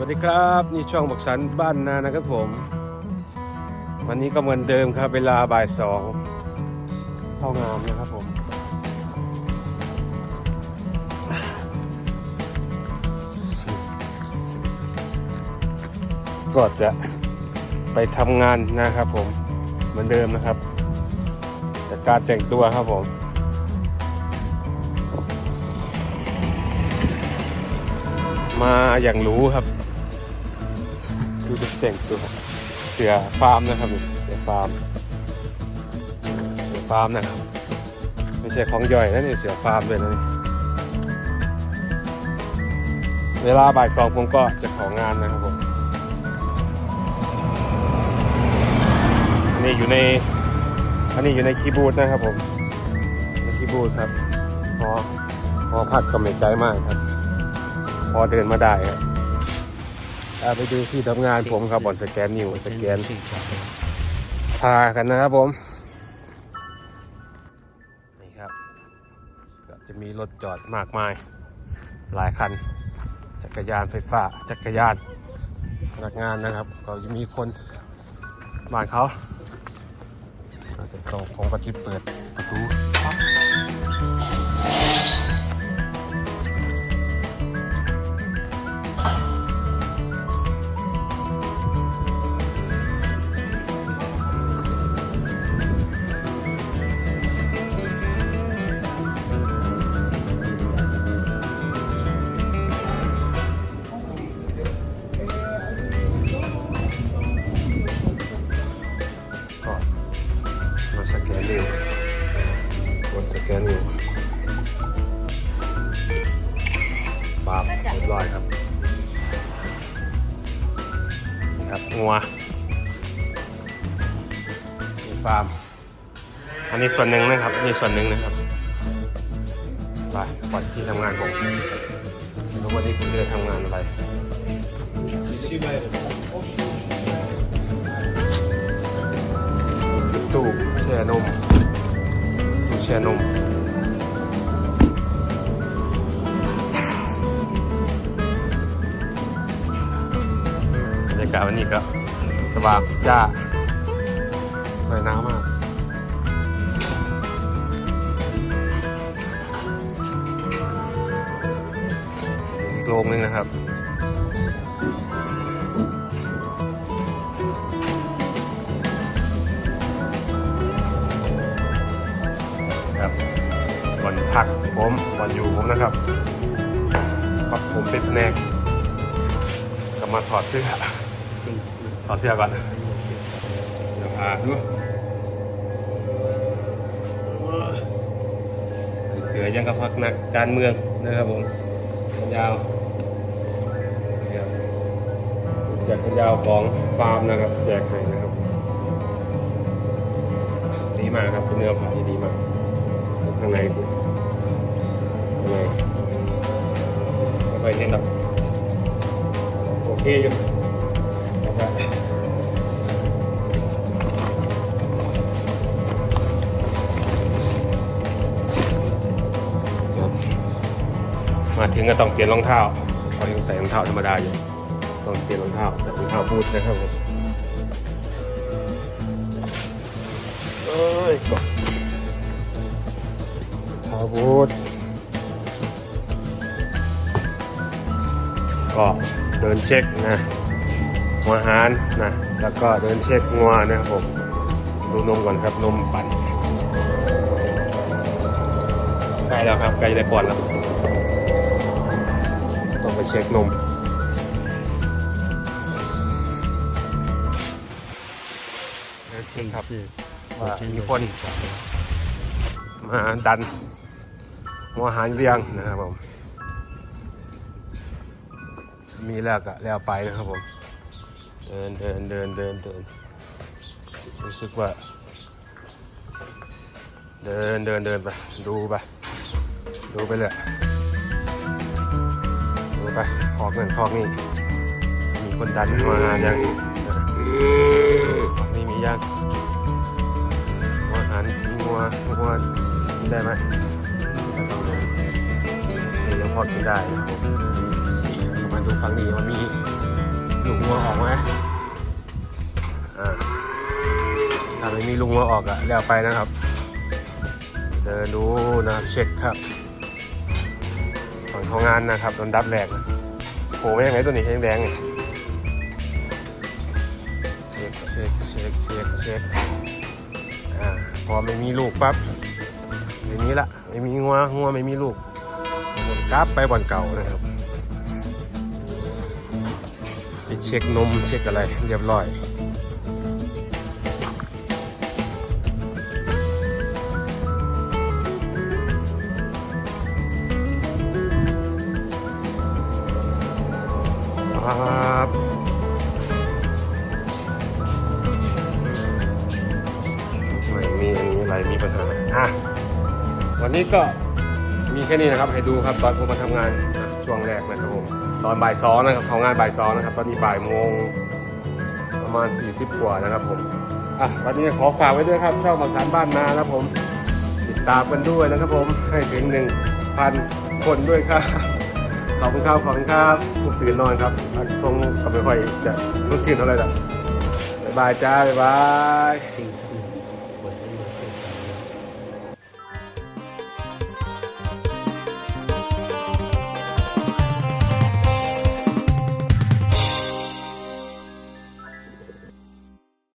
วัสดีครับ นี่ช่องบักสันบ้านนานะครับผม วันนี้ก็เหมือนเดิมครับ เวลาบ่ายสองเข้างามนะครับผม ก็จะไปทำงานนะครับผม เหมือนเดิมนะครับจากการแต่งตัวครับผม มาอย่างรู้ครับ ดูจะแต่งตัวเสือฟาร์มนะครับเสือฟาร์มเสือฟาร์มนะครับไม่ใช่ของย่อยนะนี่เสือฟาร์มเลยนะเวลาบ่ายสองผมก็จะของงานนะครับผมอันนี้อยู่ในอันนี้อยู่ในคีย์บอร์ดนะครับผมในคีย์บอร์ดครับหอหอพักก็ไม่ไกลมากครับ พอเดินมาได้ครับอ่าไปดูที่ทำงานผมครับบอนสแกนนิ้วสแกนพากันนะครับผม นี่ครับ ก็จะมีรถจอดมากมาย หลายคัน จักรยานไฟฟ้า จักรยานพนักงานนะครับ ก็จะมีคนบ้านเขาอาจจะต้องของปฏิเปิดประตู กดสแกนนิ้วปาบเรียบร้อยครับนี่ครับงัวมีฟาร์ม อันนี้ส่วนหนึ่งนะครับอันนี้ส่วนหนึ่งนะครับ ไปปล่อยที่ทำงานผมรู้ว่าที่คุณจะทำงานอะไรตู้แช่นม แช่นมบรรยากาศวันนี้ก็สว่างจ้าเลยหนาวมากโรงนึงนะครับ วันพักผมวันอยู่ผมนะครับพักผมเป็นแผนกก็มาถอดเสื้อถอดเสื้อก่อนเดี๋ยวพาดูเสือยังกับพักนักการเมืองนะครับผมแขนยาวนี่ครับเสือแขนยาวของฟาร์มนะครับ แจกให้นะครับ ดีมากครับเป็นเนื้อผ้าที่ดีมาก เคอยู่มาถึงก็ต้องเปลี่ยนรองเท้าเขายังใส่รองเท้าธรรมดาอยู่ ต้องเปลี่ยนรองเท้าใส่รองเท้าบูทนะครับผมเอ้ยกดอาวุธก็ ดินเช็คนะหัวหารนะแล้วก็เดินเช็คงัวนะครับผมดูนมก่อนครับนมปั่นใกล้แล้วครับใกล้ได้ปอนแล้วต้องไปเช็คนมเดินเช็คครับว่ามีคนมาดันหัวหารเรียงนะครับผม มีแล้วก็แล้วไปนะครับผมเดินเดินเดินเดินเดินรู้สึกว่า เดินเดินเดินไปดูไปดูไปเลยดูไปคอกนั่นคอกนี่มีคนดันหัวอาหารยังนี่มียังหัวอาหารมีงัวงัวได้ไหมไม่ต้องดูนี่ยังพอกินได้ครับผม มาดูฝั่งนี้มันมีลุงงัวออกไหมอ่าถ้าไม่มีลุงงัวออกอะแล้วไปนะครับ เดินดูนะเช็คครับฝั่งของงานนะครับโดนดับแรกนะโผล่ยังไงตัวนี้แดงๆนี่เช็คเช็คเช็คเช็คเช็คอ่าพอไม่มีลูกปั๊บไม่มีละไม่มีงัวงัวไม่มีลูกวนกลับไปบ่อนเก่านะครับ เช็คนมเช็คอะไรเรียบร้อย ครับไม่มีอันนี้อะไรมีปัญหาอะวันนี้ก็มีแค่นี้นะครับ ให้ดูครับตอนผมมาทำงานช่วงแรกนะครับผม ตอนบ่ายสองนะครับของงานบ่ายสองนะครับ ตอนนี้บ่ายโมงประมาณ 40 กว่านะครับผมอะวันนี้ขอฝากไว้ด้วยครับช่องบางสารบ้านนานะครับผม ติดตามกันด้วยนะครับผมให้ถึง1,000 คนด้วยครับขอบคุณครับขอบคุณครับผมตื่นนอนครับอันทรงก็ไม่ค่อยจะต้องตื่นเท่าไหร่ละบ๊ายบายจ้าบ๊ายบาย